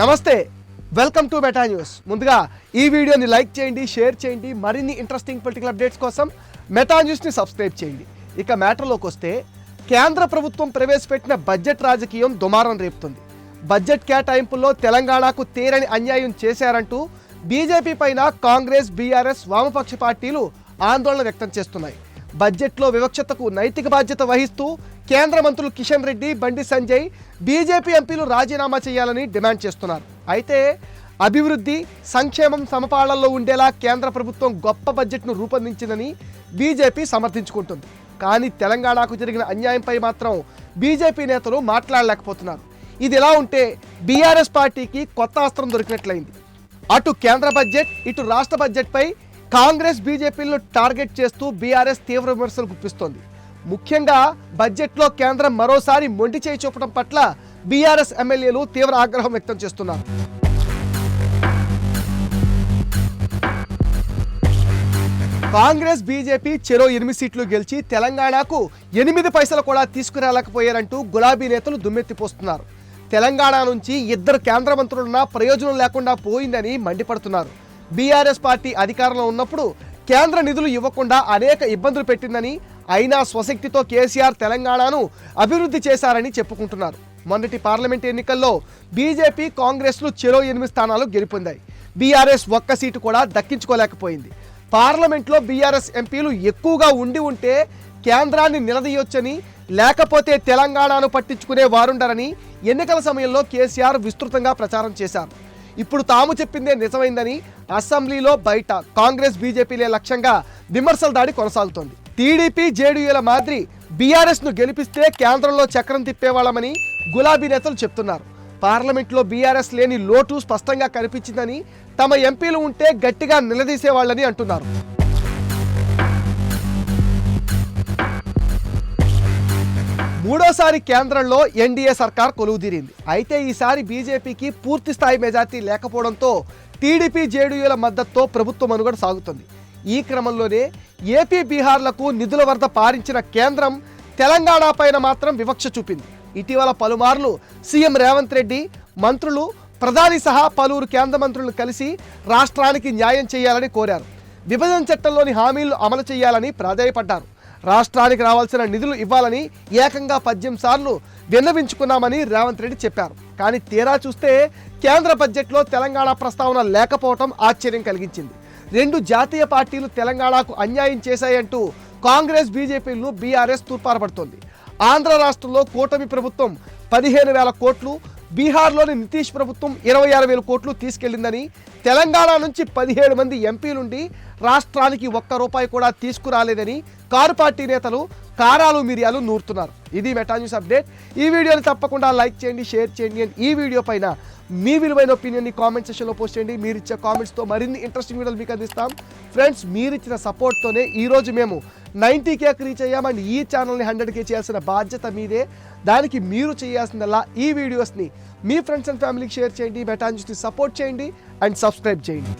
నమస్తే welcome to beta news ముందుగా ఈ వీడియోని లైక్ చేయండి షేర్ చేయండి మరిన్ని ఇంట్రెస్టింగ్ పొలిటికల్ అప్డేట్స్ కోసం మెటా న్యూస్ని సబ్స్క్రైబ్ చేయండి. ఇక మ్యాటర్లోకి వస్తే కేంద్ర ప్రభుత్వం ప్రవేశపెట్టిన బడ్జెట్ రాజకీయం దుమారం రేపుతుంది. బడ్జెట్ కేటాయింపుల్లో తెలంగాణకు తీరని అన్యాయం చేశారంటూ బీజేపీ పైన కాంగ్రెస్ బీఆర్ఎస్ వామపక్ష పార్టీలు ఆందోళన వ్యక్తం చేస్తున్నాయి. బడ్జెట్లో వివక్షతకు నైతిక బాధ్యత వహిస్తూ కేంద్ర మంత్రులు కిషన్ రెడ్డి బండి సంజయ్ బీజేపీ ఎంపీలు రాజీనామా చేయాలని డిమాండ్ చేస్తున్నారు. అయితే అభివృద్ధి సంక్షేమం సమపాళల్లో ఉండేలా కేంద్ర ప్రభుత్వం గొప్ప బడ్జెట్ను రూపొందించిందని బీజేపీ సమర్థించుకుంటుంది. కానీ తెలంగాణకు జరిగిన అన్యాయంపై మాత్రం బీజేపీ నేతలు మాట్లాడలేకపోతున్నారు. ఇది ఎలా ఉంటే బీఆర్ఎస్ పార్టీకి కొత్త అస్త్రం దొరికినట్లయింది. అటు కేంద్ర బడ్జెట్ ఇటు రాష్ట్ర బడ్జెట్పై కాంగ్రెస్ బీజేపీలను టార్గెట్ చేస్తూ బీఆర్ఎస్ తీవ్ర విమర్శలు గుప్పిస్తోంది. ముఖ్యంగా బడ్జెట్లో కేంద్రం మరోసారి మొండి చేయి చూపడం పట్ల బీఆర్ఎస్ ఎమ్మెల్యేలు తీవ్ర ఆగ్రహం వ్యక్తం చేస్తున్నారు. కాంగ్రెస్ బీజేపీ చెరో ఎనిమిది సీట్లు గెలిచి తెలంగాణకు ఎనిమిది పైసలు కూడా తీసుకురాలేకపోయారంటూ గులాబీ నేతలు దుమ్మెత్తిపోస్తున్నారు. తెలంగాణ నుంచి ఇద్దరు కేంద్ర మంత్రులున్నా ప్రయోజనం లేకుండా పోయిందని మండిపడుతున్నారు. బీఆర్ఎస్ పార్టీ అధికారంలో ఉన్నప్పుడు కేంద్ర నిధులు ఇవ్వకుండా అనేక ఇబ్బందులు పెట్టిందని అయినా స్వశక్తితో కేసీఆర్ తెలంగాణను అభివృద్ధి చేశారని చెప్పుకుంటున్నారు. మొన్నటి పార్లమెంట్ ఎన్నికల్లో బీజేపీ కాంగ్రెస్లు చెరో ఎనిమిది స్థానాలు గెలుపొందాయి. బీఆర్ఎస్ ఒక్క సీటు కూడా దక్కించుకోలేకపోయింది. పార్లమెంట్లో బీఆర్ఎస్ ఎంపీలు ఎక్కువగా ఉండి ఉంటే కేంద్రాన్ని నిలదీయొచ్చని లేకపోతే తెలంగాణను పట్టించుకునే వారుండరని ఎన్నికల సమయంలో కేసీఆర్ విస్తృతంగా ప్రచారం చేశారు. ఇప్పుడు తాము చెప్పిందే నిజమైందని అసెంబ్లీలో బయట కాంగ్రెస్ బీజేపీలే లక్ష్యంగా విమర్శల దాడి కొనసాగుతోంది. టీడీపీ జేడీయూల మాదిరి బీఆర్ఎస్ను గెలిపిస్తే కేంద్రంలో చక్రం తిప్పేవాళ్ళమని గులాబీ నేతలు చెప్తున్నారు. పార్లమెంట్లో బీఆర్ఎస్ లేని లోటు స్పష్టంగా కనిపించిందని తమ ఎంపీలు ఉంటే గట్టిగా నిలదీసేవాళ్ళని అంటున్నారు. మూడోసారి కేంద్రంలో ఎన్డీఏ సర్కార్ కొలువుదీరింది. అయితే ఈసారి బీజేపీకి పూర్తి స్థాయి మెజార్టీ లేకపోవడంతో టీడీపీ జేడీయూల మద్దతుతో ప్రభుత్వం మనుగడ సాగుతుంది. ఈ క్రమంలోనే ఏపీ బీహార్లకు నిధుల వరద పారించిన కేంద్రం తెలంగాణ పైన మాత్రం వివక్ష చూపింది. ఇటీవల పలుమార్లు సీఎం రేవంత్ రెడ్డి మంత్రులు ప్రధాని సహా పలువురు కేంద్ర మంత్రులను కలిసి రాష్ట్రానికి న్యాయం చేయాలని కోరారు. విభజన చట్టంలోని హామీలు అమలు చేయాలని ప్రాధాయపడ్డారు. రాష్ట్రానికి రావాల్సిన నిధులు ఇవ్వాలని ఏకంగా పద్దెనిమిది సార్లు విన్నవించుకున్నామని రేవంత్ రెడ్డి చెప్పారు. కానీ తీరా చూస్తే కేంద్ర బడ్జెట్లో తెలంగాణ ప్రస్తావన లేకపోవడం ఆశ్చర్యం కలిగించింది. రెండు జాతీయ పార్టీలు తెలంగాణకు అన్యాయం చేశాయంటూ కాంగ్రెస్ బీజేపీలను బీఆర్ఎస్ తూర్పారపడుతోంది. ఆంధ్ర రాష్ట్రంలో కూటమి ప్రభుత్వం పదిహేను వేల కోట్లు బీహార్లోని నితీష్ ప్రభుత్వం ఇరవై ఆరు వేల కోట్లు తీసుకెళ్ళిందని తెలంగాణ నుంచి పదిహేడు మంది ఎంపీలుండి రాష్ట్రానికి ఒక్క రూపాయి కూడా తీసుకురాలేదని కారు పార్టీ నేతలు కారాలు మిరియాలు నూరుతున్నారు. ఇది మెటా న్యూస్ అప్డేట్. ఈ వీడియోని తప్పకుండా లైక్ చేయండి షేర్ చేయండి అండ్ ఈ వీడియో పైన మీ విలువైన ఒపీనియన్ని కామెంట్ సెక్షన్లో పోస్ట్ చేయండి. మీరు ఇచ్చే కామెంట్స్తో మరిన్ని ఇంట్రెస్టింగ్ వీడియోలు మీకు అందిస్తాం. ఫ్రెండ్స్ మీరు ఇచ్చిన సపోర్ట్తోనే ఈరోజు మేము నైంటీ కేకి రీచ్ అయ్యాం అండ్ ఈ ఛానల్ని హండ్రెడ్ కే చేయాల్సిన బాధ్యత మీదే. దానికి మీరు చేయాల్సిందల్లా ఈ వీడియోస్ని మీ ఫ్రెండ్స్ అండ్ ఫ్యామిలీకి షేర్ చేయండి బెటాన్ న్యూస్ని సపోర్ట్ చేయండి అండ్ సబ్స్క్రైబ్ చేయండి.